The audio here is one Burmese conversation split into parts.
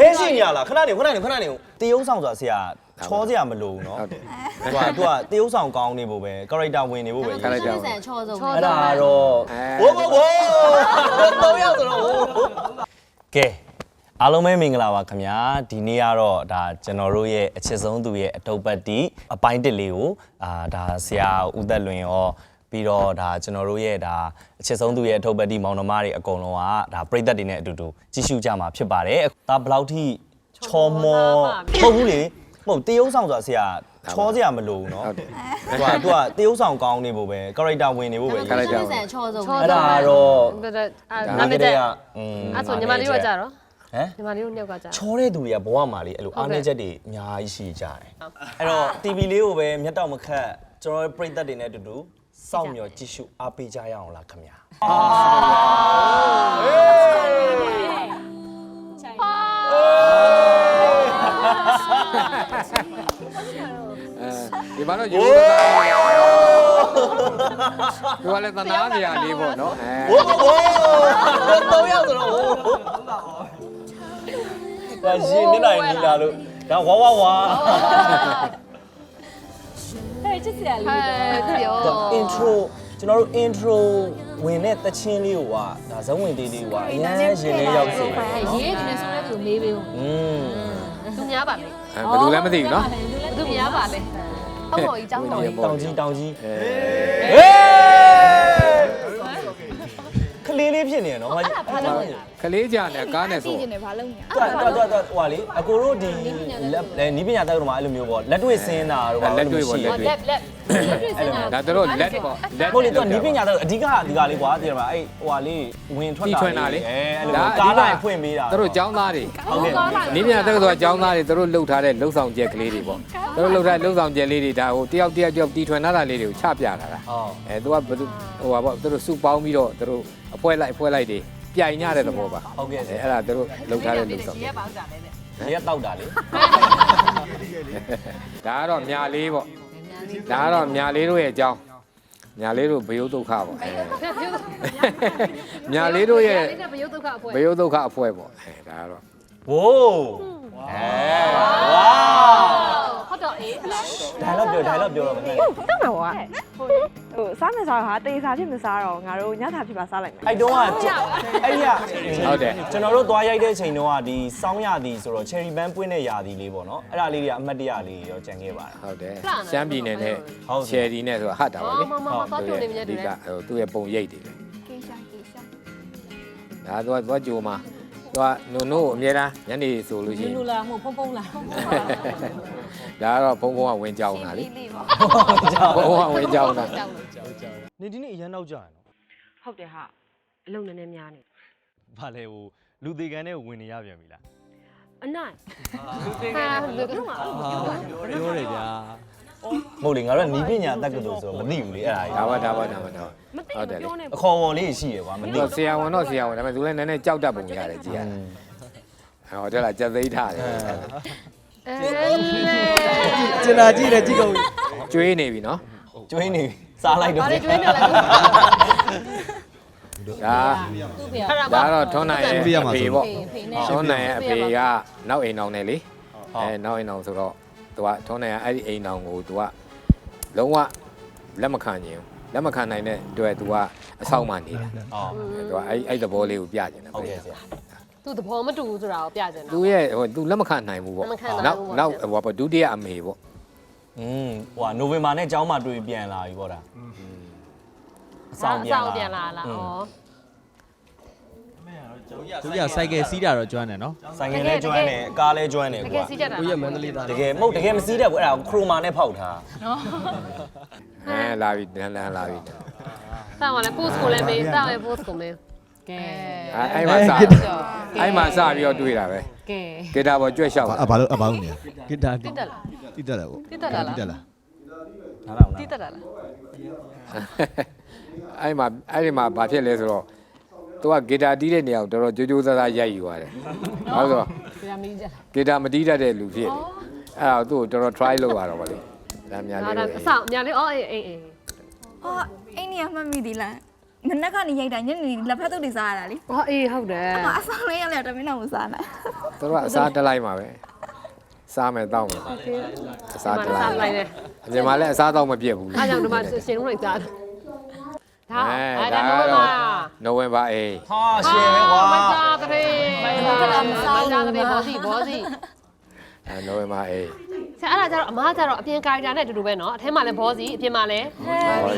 ဘဲရှိညာလားခဏနေခဏနေခဏနေတရုပ်ဆောင်ဆိုတာဆရာချောစရာမလိုဘူးเนาะ ဟုတ်တယ် သူကသူကတရုပ်ဆောင်ကောင်းနေဖို့ပဲ character ဝင်နေဖို့ပဲ character ရှင်းစံချောဆုံး အဲ့ဒါတော့ အဲ ဝိုးဝိုးဝိုးတော့ရောက်တော့ကဲအားလုံးပဲမင်္ဂလာပါခင်ဗျာဒီနေ့ကတော့ဒါကျွန်တော်တို့ရဲ့အချစ်ဆုံးသူရဲ့အတုပ်ပတ်တီအပိုင်းတစ်လေးကိုအာဒါဆရာဦးသက်လွင်ရော ပြီးတော့ဒါကျွန်တော်တို့ရဲ့ဒါအချစ်ဆုံးသူရဲ့အထုပ်ပတ်တီမောင်နှမတွေအကုန်လုံးကဒါပြိသက်တွေနဲ့အတူတူကြည့်ရှုကြမှာဖြစ်ပါတယ်ဒါဘယ်လောက်ထိချောမောဟုတ်ဘူးလေမဟုတ်တရုပ်ဆောင်ဆိုတာဆရာချောစရာမလိုဘူးเนาะ ဟုတ်တယ် သူကသူကတရုပ်ဆောင်ကောင်းနေဖို့ပဲ character ဝင်နေဖို့ပဲ character ရှင်းစံချောဆုံး အဲ့ဒါတော့ ဒါဒါအာ နာ နာ မ မ ည် ည် တ တဲ့ ည်းက အဲ့ อืม ဆိုညီမလေးတို့ကကြတော့ ဟမ် ညီမလေးတို့နှစ်ယောက်ကကြ ချောတဲ့သူတွေကဘဝမှာလေအဲ့လိုအားနေချက်တွေအများကြီးရှိကြတယ်အဲ့တော့ TV လေးကိုပဲမျက်တောင်မခတ်ကျွန်တော်ရဲ့ပရိသတ်တွေနဲ့အတူတူ စောင့်မျှော်ကြည့်ရှုအားပေးကြရအောင်လားခင်ဗျာအဲဒီမှာတော့ယူတာဒီကလည်းသနာစရာလေးပေါ့နော်အဲဝိုးဝိုးတော့ရောက်တော့ဒါရှင်မျက်နှာရည်နီလာလို့ဒါဝါဝါဝါဟဲ့ချစ်စ ရာလေး ဟဲ့ပြော intro ကျွန်တော်တို့ intro ဝင်တဲ့တချင်းလေးကိုကဒါဇုံဝင်တေးလေးကိုကအရင်ရှင်လေးရောက်စီတယ် ဟဲ့ရေးနေဆိုတဲ့သူမေးပေးဦး อืม သူများပါလေ အဲဘယ်သူလဲမသိဘူးနော် သူများပါလေအမော်ကြီးចောင်းတော်ကြီး တောင်ကြီးတောင်ကြီး အဲ ဟေးကလေးလေးဖြစ်နေရနော်ဟာကြီးအဲ့ဒါ ကလေးကြနဲ့ကားနဲ့ဆို တွတ်တွတ်တွတ်တွတ်ဟိုဟာလေအကိုတို့ဒီလက်အဲနီးပညာတက်ကတော့မှအဲ့လိုမျိုးပေါ့လက်တွေ့စင်းတာတို့ပါ လက်တွေ့ပေါ့လက်တွေ့ လက်လက် ဒါတို့လက်ပေါ့လက်ကိုလေတော့နီးပညာတက်အဓိကအဓိကလေးကွာတည်ရမှာအဲ့ဟိုဟာလေးဝင်ထွက်တီတာထွင်တာလေအဲအဲ့လိုကားလိုက်ဖွင့်ပေးတာတို့ចောင်းသားတွေဟုတ်ကဲ့နိမြတက်ဆိုတာចောင်းသားတွေတို့လှုပ်ထားတဲ့လှုပ်ဆောင်ကျက်ကလေးတွေပေါ့တို့လှုပ်ထားလှုပ်ဆောင်ကျက်လေးတွေဒါဟိုတယောက်တယောက်တယောက်တီထွင်ထားတာလေးတွေကိုချပြတာလားဟုတ်အဲသူကဘယ်သူဟိုပါပေါ့သူတို့စုပေါင်းပြီးတော့သူတို့အဖွဲလိုက်အဖွဲလိုက်တွေပြိုင်ကြတဲ့သဘောပါဟုတ်ကဲ့အဲအဲ့ဒါသူတို့လှုပ်ထားတဲ့လှုပ်ဆောင်ရက်ပါဥစားလဲတဲ့ဒီကတောက်တာလေဒါကတော့မြာလေးပေါ့ ဒါကတော့မြာလေးတို့ရဲ့အကြောင်းမြာလေးတို့ဘယုဒုက္ခပေါ့အဲမြာလေးတို့ရဲ့လေးကဘယုတ်ဒုက္ခအဖွဲဘယုဒုက္ခအဖွဲပေါ့အဲဒါကတော့ဝိုးအဲဝါ ဟုတ်တော့အေး ဒိုင်လော့ပြောဒိုင်လော့ပြောတော့မင်းတောင်းတာပေါ့ဟိုစားမယ်စားဟာတေးစားဖြစ်မစားတော့ငါတို့ညစာဖြစ်ပါစားလိုက်မယ်အဲ့တုန်းကအဲ့ဒီကဟုတ်တယ်ကျွန်တော်တို့သွားရိုက်တဲ့ချိန်တုန်းကဒီစောင်းရသည်ဆိုတော့ cherry band ပွင့်တဲ့ရာသီလေးပေါ့နော်အဲ့ဒါလေးတွေကအမှတ်တရလေးရောကြံခဲ့ပါတယ်ဟုတ်တယ်ရှမ်းပြည်နယ်နဲ့ဟုတ်တယ်ချယ်ရီနဲ့ဆိုတာဟတ်တာပါလေမမမသွားကြိုနေမြဲအတူဓိတယ်ကဟိုသူ့ရဲ့ပုံရိပ်တွေပဲကိရှာကိရှာဒါသူကသွားကြိုမှာ သူကနုံနိုးကိုအများအားညနေဆိုလို့ရှိရင်လူလာမဟုတ်ဖုံဖုံလာဒါကတော့ဘုံဘုံကဝင်ကြောင်းတာလေလေးပါဘုံဘုံကဝင်ကြောင်းတာကြောက်လို့နေဒီနေ့အရန်နောက်ကြရနော်ဟုတ်တယ်ဟာအလုံးနည်းနည်းများနေဘာလဲဟိုလူသေးကန်နဲ့ဝင်နေရပြန်ပြီလားအနိုင်ဟာလူကတော့မှာပြောတယ်ဗျာ မဟုတ်လေငါတို့ကနီးပညာတက္ကသိုလ်ဆိုတော့မသိဘူးလေအဲ့ဒါဒါကြီးပါဒါပါဒါပါဒါပါ မသိဟုတ်တယ်ဘူးလေ ပြောနေအခေါ်ပေါ်လေးရှိရကွာမသိသူဘူးဆရာဝန်တော့ဆရာဝန်ဒါပေမဲ့သူလည်းနည်းနည်းကြောက်တတ်ပုံရတယ်ကြည်ရတယ်ဟောတယ်လားကြက်သိမ်းထားတယ်အဲကျင်လာကြည့်တယ်ကြည့်ကုန်ပြီကျွေးနေပြီနော်ကျွေးနေပြီစားလိုက်တော့ဘာတွေကျွေးနေလဲဒါသူ့ဖေဒါတော့ထွန်းနိုင်ရဲ့အဖေပေါ့ဖေဖေနဲ့ ထွန်းနိုင်ရဲ့အဖေကနောက်အိမ်အောင်နဲ့လေအဲနောက်အိမ်အောင်ဆိုတော့ သူကထွန်းနိုင်ရဲ့အဲ့ဒီအိမ်အောင်ကိုသူကလုံးဝလက်မခံခြင်းလက်မခံနိုင်တဲ့အတွက်သူကအဆောင်မှနေတာအော်သူကအဲ့အဲ့သဘောလေးကိုပြကျင်တယ်ဟုတ်ကဲ့ဆရာသူသဘောမတူဘူးဆိုတာကိုပြချင်တာ သူရဲ့ဟိုသူလက်မခံနိုင်ဘူးပေါ့လက်မခံနိုင်ဘူးပေါ့ နောက်နောက်ဟိုပေါ့ဒုတိယအမေပေါ့อืมဟိုကနိုဝင်ဘာနဲ့ကျောင်းမှာတွေ့ပြန်လာပြီပေါ့ဒါအဆောင်ပြန်လာအပြန်လာလားဩ သူကစိုက်ကယ်စီးတာတော့ကျွမ်းတယ်နော်ဆိုင်ငယ်လဲကျွမ်းတယ်ကားလဲကျွမ်းတယ်တကကွာယ်စီးကြတာကိုရမန္တလေးသားတကယ်မဟုတ်တကယ်မစီးတတ်ဘူးအဲ့ဒါခရိုမာနဲ့ဖောက်ထားအဲလာပြီလန်လန်လာပြီတာမလဲ post ကိုလည်းမေးတာပဲ post ကိုမေးကဲအဲအဲ့မှာစအဲ့မှာစပြီးတော့တွေးတာပဲကဲဂီတာပေါ်ကြွက်လျှောက်အဘာလို့အဘာလို့နေဂီတာတိတက်လားတိတက်တယ်ဗောတိတက်လား တိတက်လားနားလားနား တိတက်လားအဲ့မှာအဲ့ဒီမှာဘာဖြစ်လဲဆိုတော့ သူကဂီတာတီးတဲ့နေရာကိုတော်တော်ကြိုးကြိုးစားစားရိုက်ယူရတယ်ဘာလို့ဆိုတော့ပြမီးကြဂီတာမတီးတတ်တဲ့လူဖြစ်တယ်အဲ့ဒါကိုသူ့ကိုတော်တော် try လုပ်ရတော့ဗောလေဒါများဒါလေးဒါအဆောင်ညာလေးအော်အေးအေးအေးအော်အိန္ဒိယမှတ်မိသည်လားမနက်ကနေရိုက်တာညနေလက်ဖက်တုပ်တွေစားရတာလေဟောအေးဟုတ်တယ်အမအဆောင်လေးရောက်လဲတမင်းတော့မစားနိုင်သူတို့ကအစားတက်လိုက်မှာပဲစားမယ်တောက်မယ်အစားတက်စားလိုက်လိုက်တယ်အပြင်မှာလည်းအစားတော့မပြည့်ဘူးအားကြောင့်ဒီမှာရှင်လုံးလိုက်စားတယ် ဒါ အဲ အဲ့ ဒါ ဒါ က တော့ တော့နိုဝင်ဘာအေး ဟာရှင်ပဲကွာ မစားတဲ့မစားမစားတဲ့ဘောစီဘောစီ အဲနိုဝင်ဘာအေး ဆရာအဲ့ဒါကြတော့အမားကြတော့အပြင်ကာရီတာနဲ့အတူတူပဲเนาะအထဲမှာလည်းဘောစီအပြင်မှာလည်း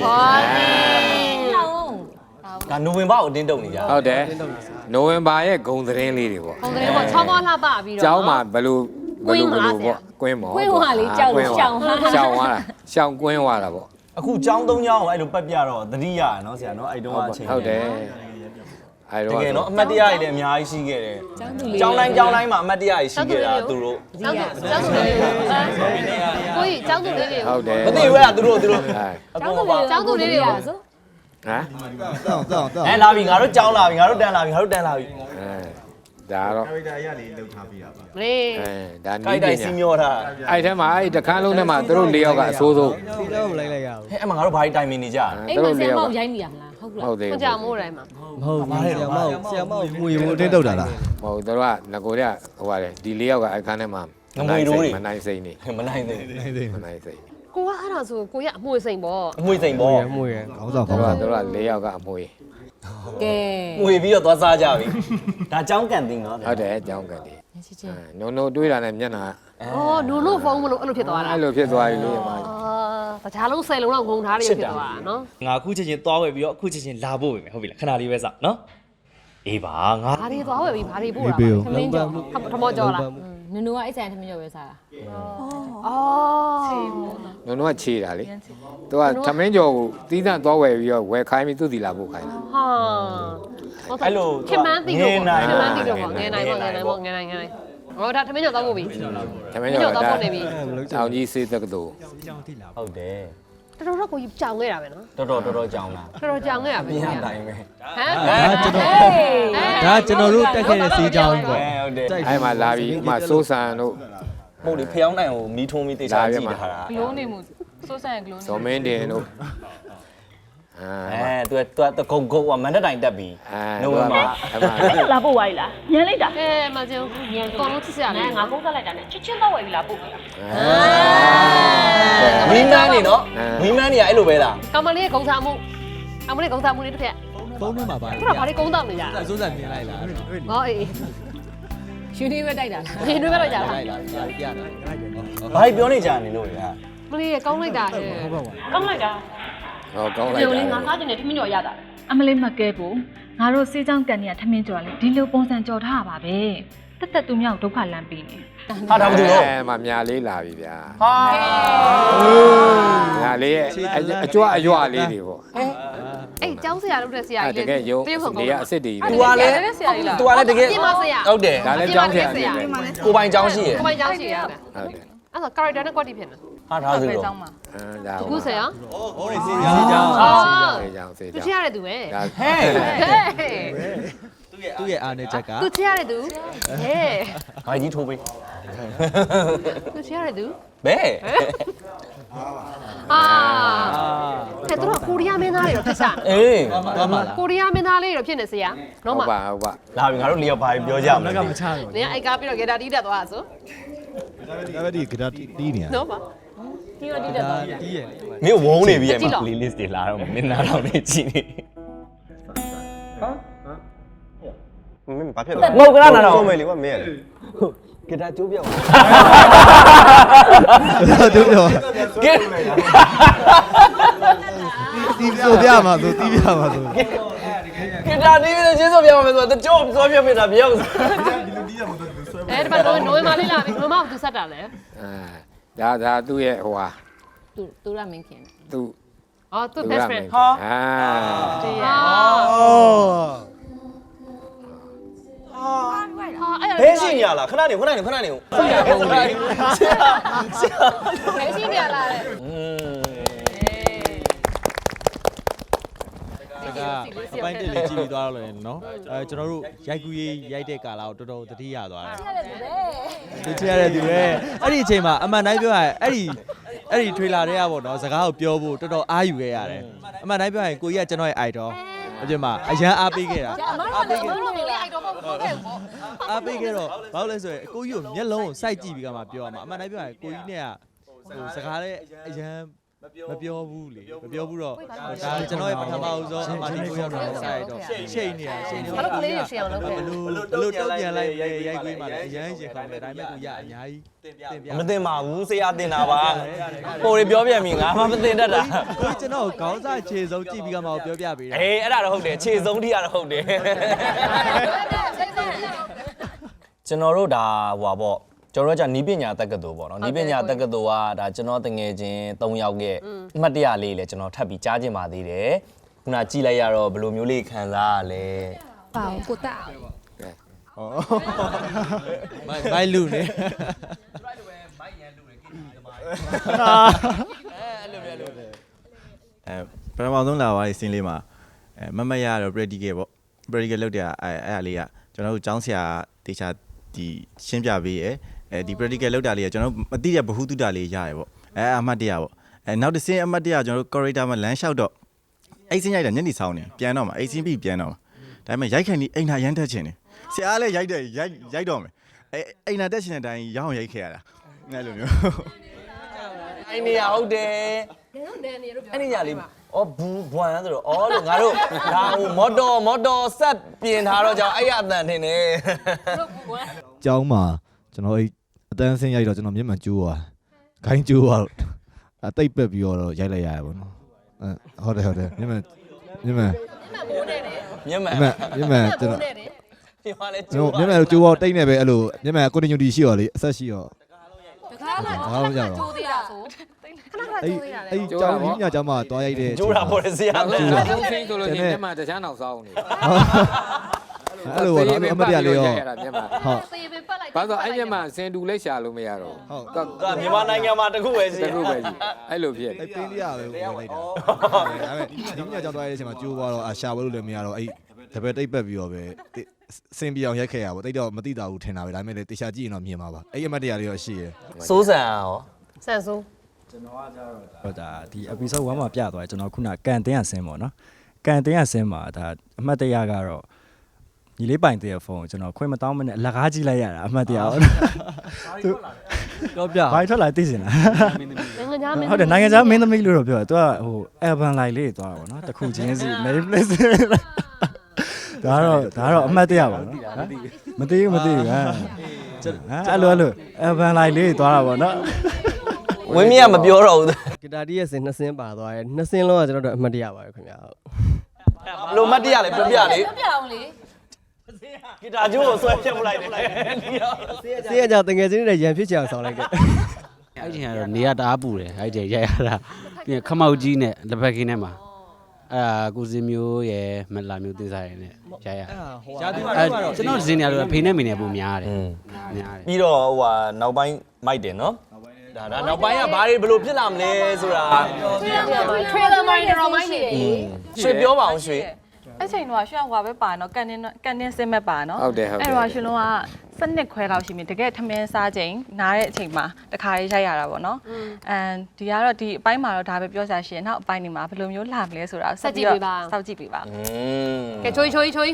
ဘောစီ လောင်း ဒါနိုဝင်ဘာကိုအတင်းတုံနေကြ ဟုတ်တယ်နိုဝင်ဘာရဲ့ဂုံသတင်းလေးတွေပေါ့ ပုံစံပေါ့ချောင်းမောလှပပြီးတော့ ကျောင်းမှာဘယ်လိုဘယ်လိုဘယ်လိုပေါ့ကွင်းမော ကွင်းဟွာလေးကြောက်လို့ရှောင်းဟာ ရှောင်းသွားတာရှောင်းကွင်းသွားတာပေါ့ အခုចောင်းသုံးចောင်းကိုအဲ့လိုပတ်ပြတော့သတိရရနော်ဆရာနော်အဲ့တုန်းကအချိန် ဟုတ်တယ်အဲ တ တော့ ကယ်နော်အမတ်တရားတွေလည်းအများကြီးရှိခဲ့တယ်ចောင်းတိုင်းចောင်းတိုင်းမှာအမတ်တရားတွေရှိခဲ့တာသူတို့ ကျောင်းသူကျောင်းသူလေးတွေကိုကြီးကျောင်းသူလေးတွေ ဟုတ်တယ် မသိဘူးလားသူတို့သူတို့ အဲ အကုန်ပါ ကျောင်းသူလေးတွေကို ဆို ဟမ် တောင်းတောင်းတောင်း အဲလာပြီငါတို့ចောင်းလာပြီငါတို့တန်လာပြီငါတို့တန်လာပြီ အဲ ဒါတော့ကာရီတာရလေးလောက်ထားပြရပါလေအဲဒါကြိုနီးက်ပတိုင်းစီညာမျောထားအဲ့ထဲမှာအဲ့တခန်းလုံးထဲမှာသူတို့၄ယောက်ကအဆိုးဆုံးစီတော့မလိုက်လိုက်ရဘူးဟဲ့အမငါတို့ဘာကြီးတိုင်မင်နေကြအိမ်သူမှာတို့ဆ၄ရာယောမောက်ကရိုက်မိရမလားဟုတ်ကလားဟုတ်သေးခွဘူးန်ကြမိုးတိုင်းမှာမဟုတ်ဘူးဆရာမဆရာမငွေမို့တင်းတော့တာလားမဟုတ်သူတို့ကငကိုတဲ့ဟိုပါတယ်ဒီ၄ယောက်ကအဲ့ခန်းထဲမှာမနိုင်စိမ့်နေမနိုင်သေးနေသေးမနိုင်စိမ့်ကိုကအဲ့ဒါဆိုကိုရအမွေစိန်ပေါ့အမွေစိန်ပေါ့မွေရခေါင်းဆောင်သူခေါင်းတို့ကဆောင်သူတို့က၄ယောက်ကအမွေ ကဲမွေပြီးတော့သွားစားကြပြီဒါចောင်းကန်တင်နော်ဟုတ်တယ်အကြောင်းကတည်းချစ်ချင်းနုံနုံတွေးတာနဲ့မျက်နှာအော်နို့နို့ဖုန်းမလို့အဲ့လိုဖြစ်သွားတာအဲ့လိုဖြစ်သွားပြီလေမအာတခြားလုံးဆယ်လုံးလောက်ငုံထားတယ်ဖြစ်သွားတာနော်ငါအခုချက်ချင်းသွားဝယ်ပြီးတော့အခုချက်ချင်းလာဖို့ပဲဟုတ်ပြီလားခဏလေးပဲစောင့်နော်အေးပါငါဘာတွေသွားဝယ်ပြီးဘာတွေပို့တာခမင်းကြော်ထမောကြော်လား နူနူကအဲ့ဆိုင်ထမင်းကြော်ပဲစားတာအော်နုံနုံကခြေတာလေသူကသမင်းကျော်ကိုတီးသန့်သွားဝယ်ပြီးတော့ဝယ်ခိုင်းပြီးသူ့စီလာဖို့ခိုင်းတာ ဟာခင်မန်းတီတော့ခင်မန်းတီတော့ငယ်နိုင်ပေါ့ငယ်နိုင်ပေါ့ငယ်နိုင်ငယ်နိုင်ဟောဒါထမင်းကြော်သွားဖို့ပြီ သမင်းကျော်ကတော့ပေါ့နေပြီတောင်ကြီးစေးတက္ကသိုလ်ကြောင်းထိလာဟုတ်တယ် တော်တော်ကိုကြောင်ခဲ့တာပဲနော်တော်တော်တော်တော်ကြောင်းလာတော်တော်ကြောင်ခဲ့တာပဲပြဟင်းမ်တိုင်းပဲဒါကျွန်တော်ဒါကျွန်တော်တို့တက်ခဲ့တဲ့စီးကြောင်းကြီးပေါ့ဟုတ်တယ်အဲ့မှာလာပြီးဥမာစိုးစံတို့မဟုတ်လေဖျောင်းနိုင်ကိုမီးထုံးပြီးတေချာကြည့်ထားတာ ဂလိုးနေမှုစိုးဆန်ဂလိုးနေ ဇော်မင်းတင်တို့ အာအဲသူကသူကဂုံဂုံကမန္တတိုင်တက်ပြီးအာနိုဝင်ဘာအဲ့မှာလာပို့သွားပြီလားညံလိုက်တာအဲမကျုံညံကောင်းလို့ချစ်စရာလေငါကုန်းတက်လိုက်တာနဲ့ချစ်ချင်းတော့ဝယ်ပြီးလာပို့ပြီလားမီးမန်းနေနော်မီးမန်းနေရအဲ့လိုပဲလားကောင်မလေးရဲ့ဂုံစားမှုအမလေးဂုံစားမှုလေးတစ်ဖက်သုံးနှစ်မှာပါသူကဘာလေးကုန်းတောက်နေကြအစိုးစံမြင်လိုက်လားဟောအေးယူနီပဲတိုက်တာလားဒီတွေပဲလိုက်ကြတာလိုက်လားပြတာဘာပြောနေကြနေလို့လဲမလေးရဲ့ကောင်းလိုက်တာဟဲ့ကောင်းလိုက်တာ ဟောကောင်းလိုက်ဒီတာလေးငါစားကျင်နေထမင်းကြော်ရတာအမလေးမကဲဘူးငါတို့စေးချောင်းကန်နေရထမင်းကြော်လေဒီလိုပုံစံကြော်ထားပါပဲတက်တက်သူမြောက်ဒုက္ခလမ်းပေးနေဟာဒါဘာလို့လို့အဲမှာမြာလေးလာပြီဗျာဟာမြာလေးရဲ့အကြွအရွာလေးတွေပေါ့အေးကျောင်းဆရာလုပ်တဲ့ဆရာအဲကြီးတလေကယ်ရုံတရုပ်ဆောင်ကောနေင်းရတာအစ်စ်တွေသူကလည်းသူကလည်းတကယ်ပြင်မဆရာဟုတ်တယ်ဒါလည်းကြောင်းဆရာနေတယ်ကိုပိုင်ကြောင်းရှိရကိုမိုင်းကျောင်းရှိရတယ်ဟုတ်တယ် အဲ့ဆို character နဲ့ quality ဖြစ်နေဟာဒါဆိုတော့အဲဒါအခုဆရာဟောဒီစီးကြောင်းအော်စေးကြောင်းစေးသူကြောင်းချရတဲ့သူပဲဒါဟဲ့သူ့ရဲ့အားနဲ့ချက်ကသူချရတဲ့သူဟဲ့ဘာကြီးထိုးပေးသူချရတဲ့သူဘဲအာတဲ့သူတို့ကိုရီးယားမင်းသားတွေတော့ဖြစ်စားအေးသွားပါလားကိုရီးယားမင်းသားလေးတွေတော့ဖြစ်နေဆရာဟုနော်မတ်ပါဟုတ်ပါလာပြီငါတို့လျော်ဘာပြောကြမလလဲက်ကမချတော့နင်အိုက်ကားပြီးတော့ဂေတာတီးတက်သွားဆို ဒါပဲဒီကဒါတီးနေရနော်မဒီတော့ဒီတက်သွားပြီတီးရမင်းဝုန်းနေပြီရဲ့မှာ playlist တွေလာတော့မင်းနာတော့နေကြည့်နေမင်းဘာဖြစ်လဲငုတ်ကရနာတော့မယ်လေကွာမင်းကဒါကျိုးပြောင်းသူပြောကဲတီးဆိုပြမှာသူတီးပြမှာသူကဒါဒီလိုချင်းဆိုပြောင်းမယ်ဆိုတော့ကျိုးစောပြပြတာပြောင်း အဲဒီမှာနိုဝင်ဘာလေးလာပြီနိုဝင်ဘာကိုသူဆက်တာလဲအဲဒါဒါသူ့ရဲ့ဟိုဟာသူသူရမင်းခင်သူ့အော်သူ best friend ဟာအာဟာအော်ဟာအဲ့ဘဲရှိညာလားခဏနေခဏနေခဏနေဆရာဆရာဆရာဘယ်ရှိနေရလားလဲอืม အပိုင်းတက်လေးကြည့်ပြီးသွားတော့လည်းနော်အဲကျွန်တော်တို့ရိုက်ကူးရေးရိုက်တဲ့ကာလာကိုတော်တော်သတိရသွားတယ်သူချရတဲ့သူပဲအဲ့ဒီအချိန်မှာအမှန်တိုင်းပြောရရင်အဲ့ဒီအဲ့ဒီ trailer တွေကပေါ့နော်စကားကိုပြောဖို့တော်တော်အားယူခဲ့ရတယ်အမှန်တိုင်းပြောရင်ကိုကြီးကကျွန်တော်ရဲ့ idol အပြင်မှာအရန်အားပေးခဲ့တာအမတို့ကလည်းအမတို့ကလည်းအိုက်တော့မဟုတ်ခဲ့ဘူးပေါ့အားပေးခဲ့တော့ဘာလို့လဲဆိုရင်အကိုကြီးကိုမျက်လုံးကိုစိုက်ကြည့်ပြီးကမှပြောရမှာအမှန်တိုင်းပြောရင်ကိုကြီးနဲ့ကဟိုစကားလည်းအရန် မပြောဘူးလေမပြောဘူးတော့ဒါကျွန်တော်ရဲ့ပထမဦးဆုံးအမှန်တိုင်းကိုရောက်တော့စိုက်တော့ရှိန်နေတာရှိန်နေဘာလို့ကလေးတွေရှေ့အောင်လုပ်ဘခဲ့ယ်လိုဘယ်လိုတုံ့ပြန်လိုက်လဲရိုက်ခွေးမှလည်းအရန်ရင်ခေါင်းတယ်ဒါပေမဲ့ကိုရအများကြီးတင်ပြတင်ပြမတင်ပါဘူးဆရာတင်တာပါပိုတွေပြောပြန်ပြီငါမှမတင်တတ်တာကိုကျွန်တော်ခေါင်းစားခြေစုံကြည့်ပြီးကမှပြောပြပေးတာအေးအဲ့ဒါတော့ဟုတ်တယ်ခြေဆုံးထိရတော့ဟုတ်တယ်ကျွန်တော်တို့ဒါဟွာပေါ့ ကျွန်တော်တို့ကနီးပညာတက္ကသိုလ်ပေါ့နော်နီးပညာတက္ကသိုလ်ကဒါကျွန်တော်တငယ်ချင်း၃ယောက်ရဲ့အမှတ်တရလေးလည်းကျွန်တော်ထပ်ပြီးကြားချင်ပါသေးတယ်ခုနကြည့်လိုက်ရတော့ဘယ်လိုမျိုးလေးခံစားရလဲပါကိုတာမိုက်မိုက်လူနေအဲပထမဆုံးလာသွားတဲ့ scene လေးမှာအဲမမတ်ရတော့ practical ပေါ့ practical လုပ်တဲ့အဲအဲ့အလေးကကျွန်တော်တို့ကျောင်းဆရာတေချာဒီရှင်းပြပေးရဲ အဲဒီ practical လုပ်တာလေးကကျွန်တော်တို့မသိတဲ့ဘ ഹു တုတလေးရတယ်ပေါ့အဲအမှတ်တရပေါ့အဲနောက်တစ် scene အမှတ်တရကျွန်တော်တို့ corridor မှာလမ်းလျှောက်တော့အဲ့ scene ရိုက်တာညနေဆောင်နေပြန်တော့မှာအဲ့ scene ပြီးပြန်တော့မှာဒါပေမဲ့ရိုက်ခံဒီအိမ်နာရမ်းတက်ချင်တယ်ဆရာလည်းရိုက်တယ်ရိုက်ရိုက်တော့မယ်အဲအိမ်နာတက်ချင်တဲ့အတိုင်းရအောင်ရိုက်ခဲ့ရတာအဲ့လိုမျိုးအဲ့နေရဟုတ်တယ်အဲ့နေရလေးအော်ဘူးဘွမ်ဆိုတော့အော်လို့ငါတို့ဒါဟိုမော်တော်မော်တော်ဆက်ပြင်ထားတော့ကြောင့်အဲ့ရအတန်ထင်တယ်ကျောင်းမှာကျွန်တော်အဲ့အ တန်းဆင်းရိုက်တော့ကျွန်တော်မျက်မှန်ကျိုးသွားခိုင်းကျိုးသွားအတိတ်ပက်ပြီးတော့ရိုက်လိုက်ရတယ်ပေါ့နော်အဲဟုတ်တယ်ဟုတ်တယ်မျက်မှန်မျက်မှန်မျက်မှန်မျက်မှန်မျက်မှန်ကျွန်တော်ဒီမှာလဲကျွန်တော်မျက်မှန်ကျိုးတော့တိတ်နေပဲအဲ့လိုမျက်မှန် continuity ရှိတော့လေအဆက်ရှိတော့တကားကဘာလို့ကြတော့ကျိုးသေးတာဆိုခဏခဏအဲ့ကျိုးသေးတာလေအဲ့ကျောင်းကြီးညကျောင်းမှာတွားရိုက်တဲ့ဂျိုးတာပေါ်တယ်ဆရာနောက်လည်းဆုံးဆုံးစိမ့်ဆိုလို့ရှိရင်မျက်မှန်တခြားနောက်ဆောင်နေ အဲ့လိုပေါ့နော်အဲ့လိုအမတ်တရားလေးရောရိုက်ရတာမျက်မှန်ဟုတ်သေပင်ပတ်လိုက်ဘာလို့အဲ့မျက်မှန်စင်တူလက်ရှာလို့မရတော့ဟုတ်ကကမြန်မာနိုင်ငံမှာတခုပဲရှိတခုပဲကြီးအဲ့လိုဖြစ်အဲ့ပင်းလေးရပဲဝင်လိုက်တာဒါပေမဲ့ဒီညကျောင်းတွားရိုက်တဲ့အချိန်မှာကျိုးသွားတော့အရှာဝဲလို့လည်းမရတော့အဲ့တပည့်တိတ်ပက်ပြီးတော့ပဲစင်ပြအောင်ရိုက်ခဲ့ရပါတိတ်တော့မသိတာဘူးထင်တာပဲဒါပေမဲ့လေတေချာကြည့်ရင်တော့မြင်ပါပါအဲ့အမတ်တရားလေးရောရှိရယ်စိုးစံရောဆန်ဆိုးဟိုဒါဒီ episode 1မှာပြသွားတယ်ကျွန်တော်ခုနကန်တင်းရဆင်းပေါ့နော်ကန်တင်းရဆင်းမှာဒါအမှတ်တရကတော့ ညီလေးပိုင်တဲ့ဖုန်းကိုကျွန်တော်ခွင့်မတောင်းမနဲ့အလကားကြည့်လိုက်ရတာအမှတ်တရဟုတ်သူတော့ပြဘာထွက်လာသိစင်လားနိုင်ငံခြားမင်းဟုတ်တယ်နိုင်ငံခြားမင်းသမီးလို့တော့ပြောတယ်သူကဟို urban life လေးသွားတာပေါ့နော်တစ်ခုချင်းစီ name place ဒါတော့ဒါတော့အမှတ်တရပါနော်မသိဘူးမသိဘူးဟမ်အဲ့လိုအဲ့လို urban life လေးသွားတာပေါ့နော်ဝင်းမြတ်မပြောတော့ဘူးဂီတာတီးရဲ့စင်နှစ်စင်းပါသွားတယ်နှစ်စင်းလုံးကကျွန်တော်တို့အမှတ်တရပါပဲခင်ဗျာဟုတ်ဘလို့မတ်တရားလဲပြောပြလေပြအောင်လေ ဂီတာကျိုးကိုဆွဲဖြတ်ပလိုက်တယ်ဒီတော့စင်းရကြောင်တငယ်ချင်းတွေနဲ့ရန်ဖြစ်ချင်အောင်ဆောင်လိုက်ခဲ့အဲ့ဒီကတော့နေရတအားပူတယ်အဲ့ဒီရိုက်ရတာပြီးရင်ခမောက်ကြီးနဲ့လက်ဖက်ကင်းနဲ့မှာအဲ့ဒါကိုစင်မျိုးရယ်မလာမျိုးတင်စားရယ်နဲ့ရိုက်ရရာသီမှာအဲ့တော့ကျွန်တော်ဇင်းနေရတော့ဖေနဲ့မေနဲ့ပုံများတယ်များတယ်ပြီးတော့ဟိုဟာနောက်ပိုင်းမိုက်တယ်နော်ဒါဒါနောက်ပိုင်းကဘာတွေဘလို့ဖြစ်လာမလဲဆိုတာ trailer မိုင်းတော့မိုင်းနေတယ်ရွှေပြောပါအောင်ရွှေ အဲ့ချိန်တော့ရွှေဟွာပဲပါနော်ကန်တင်းကန်တင်းစင်းမဲ့ပါနော်ဟုတ်တယ်ဟုတ်တယ် အဲ့တော့ရွှေလုံးကစနစ်ခွဲလောက်ရှိမြင်တကယ်ထမင်းစားချိန်နားတဲ့အချိန်မှာတခါလေးရိုက်ရတာပေါ့နော်အမ်ဒီကတော့ဒီအပိုင်းမှာတော့ဒါပဲပြောစရာရှိရင်နောက်အပိုင်းတွေမှာဘယ်လိုမျိုးလာမလဲဆိုတာစောင့်ကြည့်ပေးပါ อืม ကဲချွေးချွေးချွေး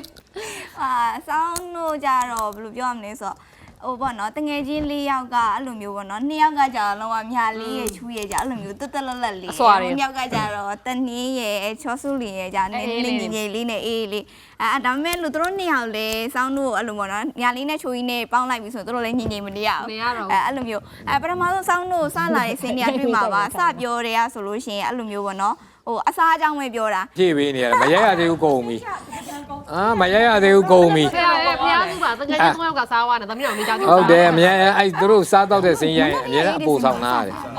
အာစောင်းတို့ကြတော့ဘယ်လိုပြောရမလဲဆိုတော့ ဟိုပေါ့နော်တငယ်ချင်း၄ယောက်ကအဲ့လိုမျိုးပေါ့နော်နှစ်ယောက်ကကြာတော့လုံးဝမြာလေးရဲ့ချူရဲ့ကြာအဲ့လိုမျိုးတက်တက်လက်လက်လေးနှစ်ယောက်ကကြာတော့တနင်းရဲ့ချောဆူလီရဲ့ကြာနေနေငယ်ငယ်လေးနဲ့အေးလေးအဲဒါပေမဲ့လူတို့နှစ်ယောက်လေစောင်းတို့အဲ့လိုပေါ့နော်ညာလေးနဲ့ချူကြီးနဲ့ပေါင်းလိုက်ပြီဆိုတော့တို့လည်းညင်ညင်မနေရဘူးမရတော့အဲအဲ့လိုမျိုးအဲပထမဆုံးစောင်းတို့စလာတဲ့စင်းတွေကတွေ့မှာပါစပြောတယ်อ่ะဆိုလို့ရှိရင်အဲ့လိုမျိုးပေါ့နော်ဟိုအစားအကြောင်းပဲပြောတာဖြည့်ပေးနေရတယ်မရိုက်ရသေးဘူးကုန်ပြီ အာမရိုက်ရသေးဘူးကုန်ပြီဖះရဲ့ဖះစုပါတကယ်ချင်းကောက်ကစားသွားတယ်သမီးတော်မိသားစုဟုတ်တယ်အများအဲ့သူတို့စားတော့တဲ့စင်းရိုက်အများအပူဆောင်နာရတယ်တက်တယ်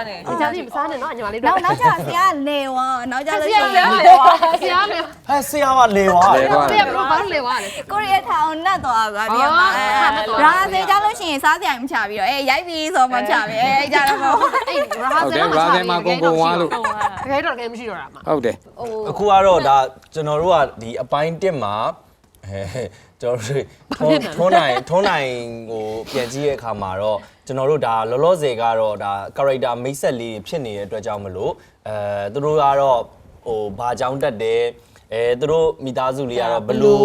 ရတယ်မိသားစုမစားနဲ့နော်အညီမလေးနောက်နောက်ကျဆရာလေဝါနောက်ကျလို့ရှိရင်ဆရာလေဝါဆရာလေဟဲ့ဆရာကလေသွားလေတယ်ကွာဆရာဘလို့ဘာလို့လေဝါလဲကိုရီးယားထောင်နတ်သွားကွာဒီမှာရာစေကြလို့ရှိရင်စားစရာမချပြီးတော့အေးရိုက်ပြီးဆိုမှချပြီးအေးကြတော့အေးရာဟုတ်တယ်ရာသဲမှာကုန်ကုန်ဝါလို့တကယ်တော့တကယ်မရှိတော့တာမှာဟုတ်တယ်အခုကတော့ဒါကျွန်တော်တို့ကဒီအပိုင်း1မှာအဲကျွန်တော်တို့ထုံးနိုင်ထုံးနိုင်ကိုပြန်ကြည့်ရဲ့အခါမှာတော့ ကျွန်တော်တို့ဒါလောလောဆယ်ကတော့ဒါ character မိတ်ဆက်လေးဖြစ်နေတဲ့အတွက်ကြောင့်မလို့အဲသူတို့ကတော့ဟိုဘာကြောင်းတက်တယ်အဲသူတို့မိသားစုလေးကတော့ဘလို့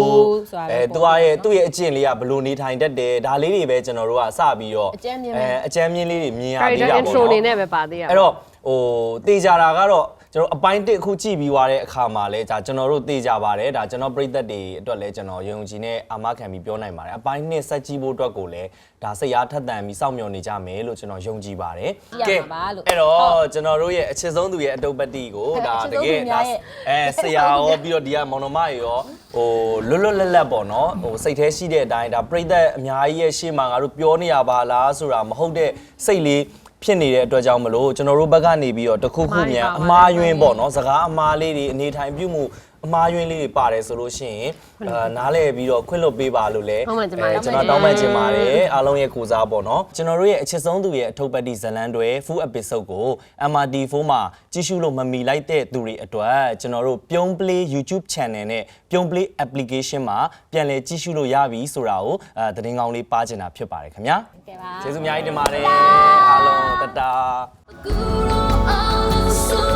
အဲသူကရဲ့သူ့ရဲ့အကျင့်လေးကဘလို့နေထိုင်တတ်တယ်ဒါလေးတွေပဲကျွန်တော်တို့ကစပြီးတော့အကြမ်းမြင်ပဲအဲအကျမ်းမြင်လေးတွေမြင်ရ character ပြီးတာပေါ့ intro နော်အနေနဲ့ပဲပါသေးရအဲ့တော့ဟိုတေချာတာကတော့ ကျွန်တော်အပိုင်းတစ်အခုကြည့်ပြီးသွားတဲ့အခါမှာလဲဒါကျွန်တော်တို့တေချာပါတယ်ဒါကျွန်တော်ပြိသက်တွေအတွက်လဲကျွန်တော်ယုံကြည်နဲ့အာမခံပြီးပြောနိုင်ပါတယ်အပိုင်းနှစ်ဆက်ကြည့်ဖို့အတွက်ကိုလဲဒါစိတ်အားထက်သန်ပြီးစောင့်မျှော်နေကြမယ်လို့ကျွန်တော်ယုံကြည်ပါတယ်ကြည့်ရမှာပါလို့အဲ့တော့ကျွန်တော်တို့ရဲ့အချစ်ဆုံးသူရဲ့အတုပ်ပတ္တိကိုဒါတကယ်ဒါအဲဆရာရောပြီးတော့ဒီကမောင်နှမရေရောဟိုလွတ်လွတ်လပ်လပ်ပေါ့နော်ဟိုစိတ်แท้ရှိတဲ့အတိုင်းဒါပြိသက်အများကြီးရဲ့ရှေ့မှာငါတို့ပြောနေရပါလားဆိုတာမဟုတ်တဲ့စိတ်လေး ဖြစ်နေတဲ့အတွက်ကြောင့်မလို့ကျွန်တော်တို့ဘက်ကနေပြီးတော့တခုခုမြန်အမားယွင်းပေါ့နော်စကားအမားလေးတွေအနေထိုင်ပြုမှု အမားယွင်းလေးတွေပါတယ်ဆိုလို့ရှိရင်အာနားလဲပြီးတော့ခွင့်လွတ်ပေးပါလို့လဲဟုတ်ပါကျွန်မ အဲကျွန်တော်တောင်းပန်ချင်ပါတယ်အားလုံးရဲ့ကိုစားပေါ့နော်ကျွန်တော်တို့ရဲ့အချစ်ဆုံးသူရဲ့အထုပ်ပတ်တိဇလန်တွေ full episode ကို MRT4 မှာကြည့်ရှုလို့မမီလိုက်တဲ့သူတွေအတွက်ကျွန်တော်တို့ပြုံး play YouTube channel နဲ့ပြုံး play application မှာပြန်လည်ကြည့်ရှုလို့ရပြီဆိုတာကိုအဲသတင်းကောင်းလေးပါချင်တာဖြစ်ပါတယ်ခင်ဗျာကဲပါ ကျေးဇူးအများကြီးတင်ပါတယ်အားလုံးတတာ Guru on the soul.